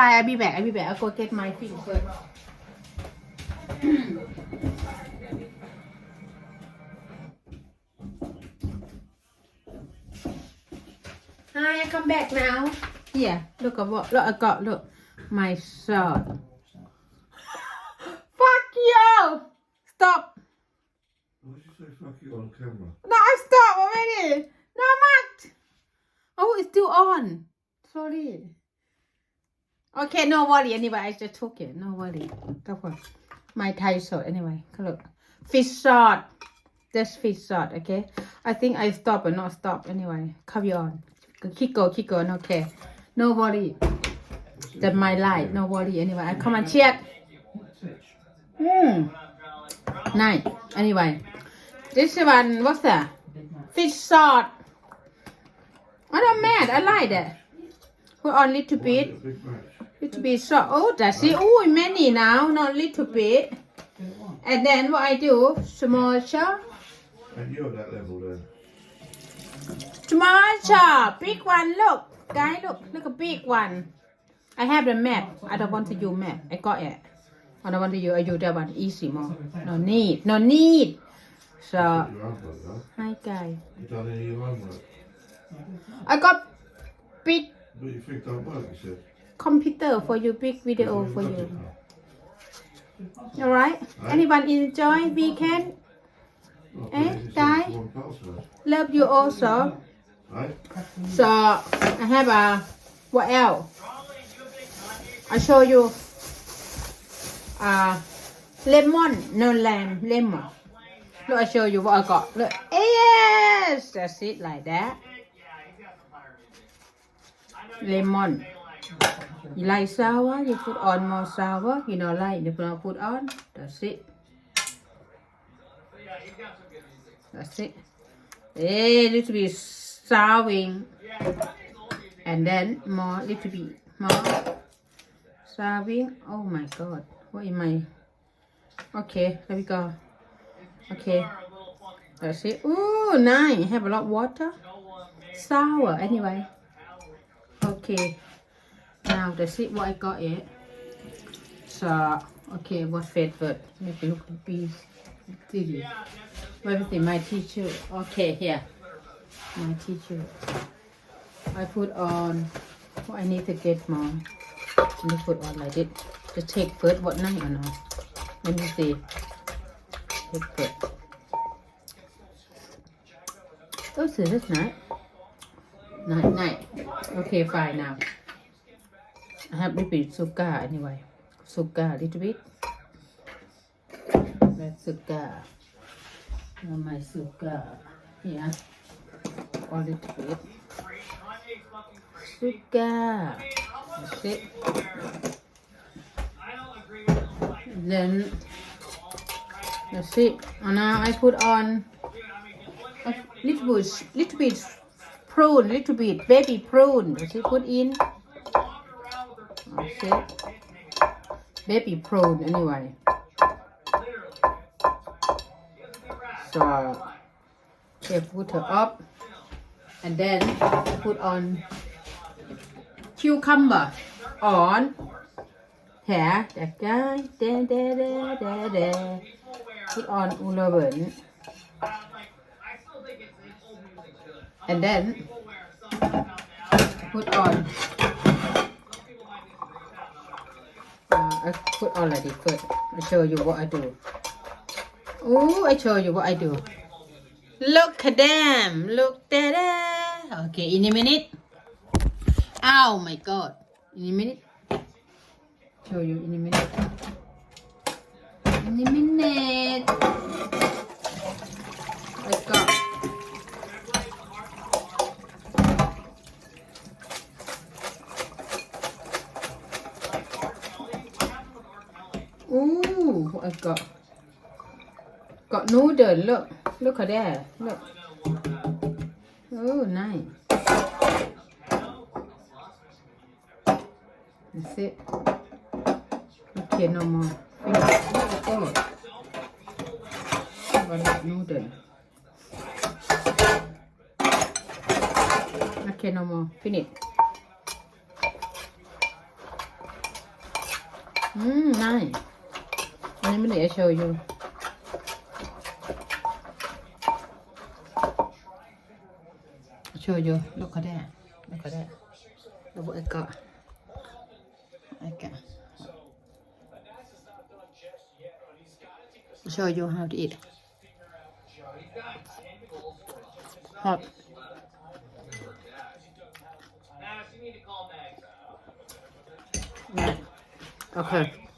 I'll be back I'll be back I'll go get my thing first Hi I come back now Yeah, look at what look I got look my shirt Fuck you Stop Why did you say fuck you on camera? No, I stop already. No, Matt. Oh, it's still on. Sorry. Okay, no worry. Anyway, I just took it. No worry. Come on. My Thai salt. Anyway, look. Fish sauce. Just fish sauce. Okay. I think I stop or not stop. Anyway, carry on. Keep go, keep going. Okay. No worry. That's my life. No worry. Anyway, I come and check. Hmm. Nice. Anyway. This one, what's that? Fish sauce. I'm not mad. I like that. Put on little bit. Is it a big match? Little bit salt. Oh, that's it. Oh, many now. Not little bit. And then what I do, small chop. And you're at that level then. Small chop. Big one. Look. Guy, look. Look a big one. I have the map. I don't want to use map. I got it. I don't want to use. I use that one. Easy more. No need. No need. So, Did your homework hi guys. You done any of your homework? I got big But you think don't work, you said. Computer for you, big video for you. Alright? Anyone enjoy weekend? Eh, password. Love you also. Right? So I have a what else? I show you uh lemon, no lamb, lemon. Look, I show you what I got. Look, yes, that's it like that. Lemon. You like sour? You put on more sour. You know, like you put put on. That's it. That's it. A little bit souring. And then more, little bit more souring. Oh my god. What am I? Okay, let me go. Okay. That's it. Ooh, nice. Have a lot of water. Sour, anyway. Okay. Now that's it. What I got it. So, okay, what favorite? It look big. Silly. Everything, my teacher. Okay, here. My teacher. I put on. what I need to get more. Let me put on like it. Just take first what night or not? Let me see. Take. Oh, so that's night. Night, night. Okay, fine now. I have bit sugar anyway. Sugar, little bit. That's sugar. Now my sugar. Here. A little bit. Sugar. That's it. Then that's it. And now I put on a little bit, little bit prune, little bit baby prune. That's it. Put in. It. Baby prune anyway. So okay, put her up, and then put on cucumber on there. Put on ulaven, and then put on. Uh, I put already first. I show you what I do. Oh, I show you what I do. Look at them. Look at that. Okay, in a minute. Oh my god. In a minute. Show you in a minute. In a minute. I got. Ooh, I've got. Got noodle. Look. Look at that. Look. Oh, nice. That's it. Okay, no more. Oh, Got noodle. Okay, no more. Finish. Mm, nice. Let me show you. Show you. Look at that. Look at that. Look what I got. I got. Show you how to eat. Hot. Yeah. Okay.